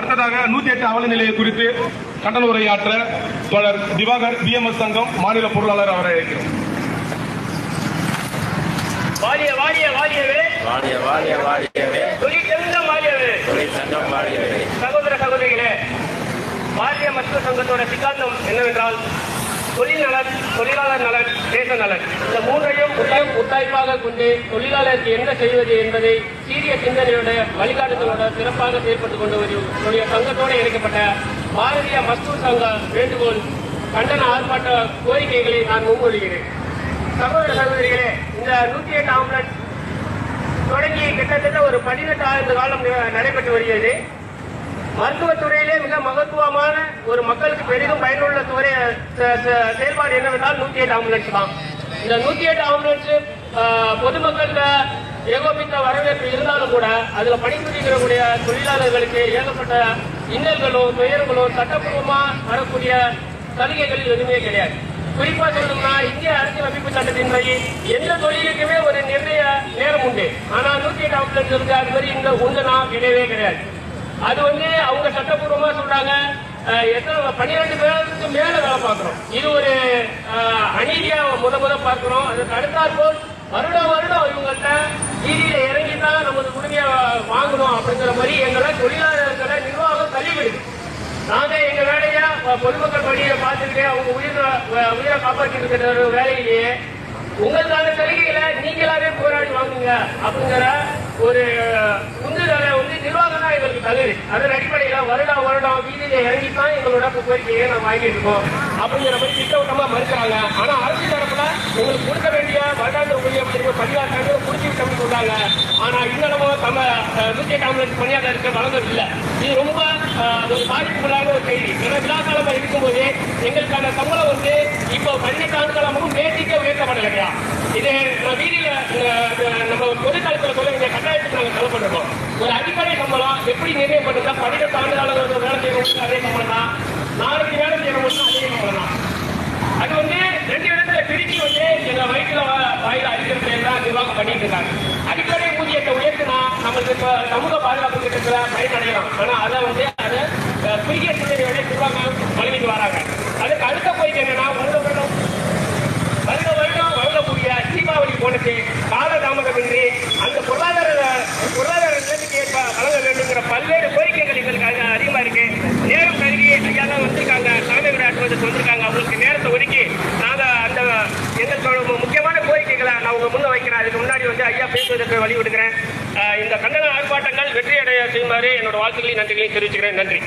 அடுத்ததாக நூத்தி எட்டு அவல நிலையை குறித்து கண்டன உரையாற்ற தொடர் திவாகர் பிஎம்எஸ் சங்கம் மாநில பொருளாளர் அவரை தொழிற்சங்கம் தொழிற்சங்கம் வாழியவே சகோதர சகோதரிகளே பாரதிய மக்கள் சங்கத்தோட சித்தாந்தம் என்னவென்றால் தொழில் நலன் தொழிலாளர் நலன் தேச நலன். இந்த மூன்றையும் முத்தாய் முத்தாய்ப்பாக கொண்டு தொழிலாளருக்கு என்ன செய்வது என்பதை சீரிய சிந்தனையோட வழிகாட்டுதலோட சிறப்பாக செயல்பட்டுக் கொண்டு வரும் சங்கத்தோடு இணைக்கப்பட்ட பாரதிய மஸ்தூர் சங்க வேண்டுகோள் கண்டன ஆர்ப்பாட்ட கோரிக்கைகளை நான் முன்மொழிகிறேன். சகோதர சகோதரிகளே இந்த நூத்தி எட்டு ஆம்புலன்ஸ் தொடங்கி கிட்டத்தட்ட ஒரு பதினெட்டு ஆயிரம் காலம் நடைபெற்று வருகிறது. மருத்துவத்துறையிலே மிக மகத்துவமான ஒரு மக்களுக்கு பெரிதும் பயனுள்ள துறை செயல்பாடு என்னவென்றால் நூத்தி எட்டு ஆம்புலன்ஸ் தான். இந்த நூத்தி எட்டு ஆம்புலன்ஸ் பொதுமக்கள் ஏகோபித்த வரவேற்பு இருந்தாலும் கூட அதுல பணிபுரியக்கூடிய தொழிலாளர்களுக்கு ஏகப்பட்ட இன்னல்களோ துயர்களோ சட்டப்பூர்வமா வரக்கூடிய சலுகைகள் எதுவுமே கிடையாது. குறிப்பா சொல்லணும்னா இந்திய அரசியல் அமைப்பு சட்டத்தின்படி எந்த தொழிலுக்குமே ஒரு நிர்ணய நேரம் உண்டு. ஆனா நூத்தி எட்டு ஆம்புலன்ஸ் இருக்கு அது மாதிரி இந்த உண்டுனா கிடையவே கிடையாது. அது வந்து அவங்க சட்டப்பூர்வமா சொல்றாங்க எத்தனை பன்னிரெண்டு பேருக்கு மேல வேலை பார்க்கிறோம். இது ஒரு அநீதியாக முத முத பார்க்கிறோம் தடுத்தார் இப்போ வருடம் வருடம் இவங்கள்ட்ட வீதியில இறங்கி தான் நமது உரிமையை வாங்கணும் அப்படிங்கிற மாதிரி எங்களை தொழிலாளர்களை நிர்வாகம் தள்ளிவிடுது. நாங்க எங்க வேலையா பொதுமக்கள் பணியை பார்த்துக்கிட்டே அவங்க உயிரை உயிரை காப்பாற்றிட்டு இருக்கிற ஒரு வேலையிலேயே உங்களுக்கான சலுகைகளை நீங்களாவே போராடி வாங்குங்க அப்படிங்கிற ஒரு உந்துதலை வந்து நிர்வாகம் தான் எங்களுக்கு தகுதி அதன் அடிப்படையில வருடம் வருடம் வீதியில இறங்கி தான் எங்களோட கோரிக்கையை நான் வாங்கிட்டு இருக்கோம். அப்படிங்கிற மாதிரி திட்டவட்டமா மறுக்கிறாங்க. ஆனா அரசு தரப்புல உங்களுக்கு கொடுக்க வேண்டிய வருடாந்திர ஊதியம் இருக்கு பதினாறு கொடுத்து விட்டோம்னு சொல்றாங்க. ஆனா இன்னமும் நம்ம அஹ், நூத்தி எட்டு ஆம்புலன்ஸ் பணியாளருக்கு வழங்குறது இல்ல இது ரொம்ப அஹ், ஒரு பாதிப்புக்குள்ளான ஒரு செய்தி. ஏன்னா விழா காலமா இருக்கும்போது எங்களுக்கான சம்பளம் வந்து இப்போ பதினெட்டு ஆண்டு காலமும் நேற்றுக்கே உயர்த்தப்படலையா இது நம்ம வீதியில நம்ம சம்பளம் எப்படி நிர்ணயம் பண்ணுறதா வேலை செய்யறவங்களுக்கு அதே சம்பளம் நாளைக்கு வேலை செய்யறவங்களுக்கு அதே சம்பளம் அது வந்து ரெண்டு இடத்துல பிரிச்சு வந்து எங்க வயிற்றுல வாயில அடிக்கிறது எல்லாம் நிர்வாகம் பண்ணிட்டு இருக்காங்க. அடிப்படை ஊதியத்தை உயர்த்தினா நம்மளுக்கு இப்ப சமூக பாதுகாப்பு திட்டத்துல பயனடையலாம். ஆனா அதை வந்து அதை அஹ், குறுகிய சிந்தனையோட நிர்வாகம் வழங்கிட்டு வராங்க. அதுக்கு அடுத்த கோரிக்கை என்னன்னா வருட வருடம் வருட வருடம் வழங்கக்கூடிய தீபாவளி போனது காலதாமதமின்றி ஐயா வழிவிடுகிறேன். இந்த கண்டன ஆர்ப்பாட்டங்கள் வெற்றியடைய செய்யுமாறு என்னோட வாழ்த்துக்களையும் நன்றிகளையும் தெரிவிச்சுக்கிறேன். நன்றி.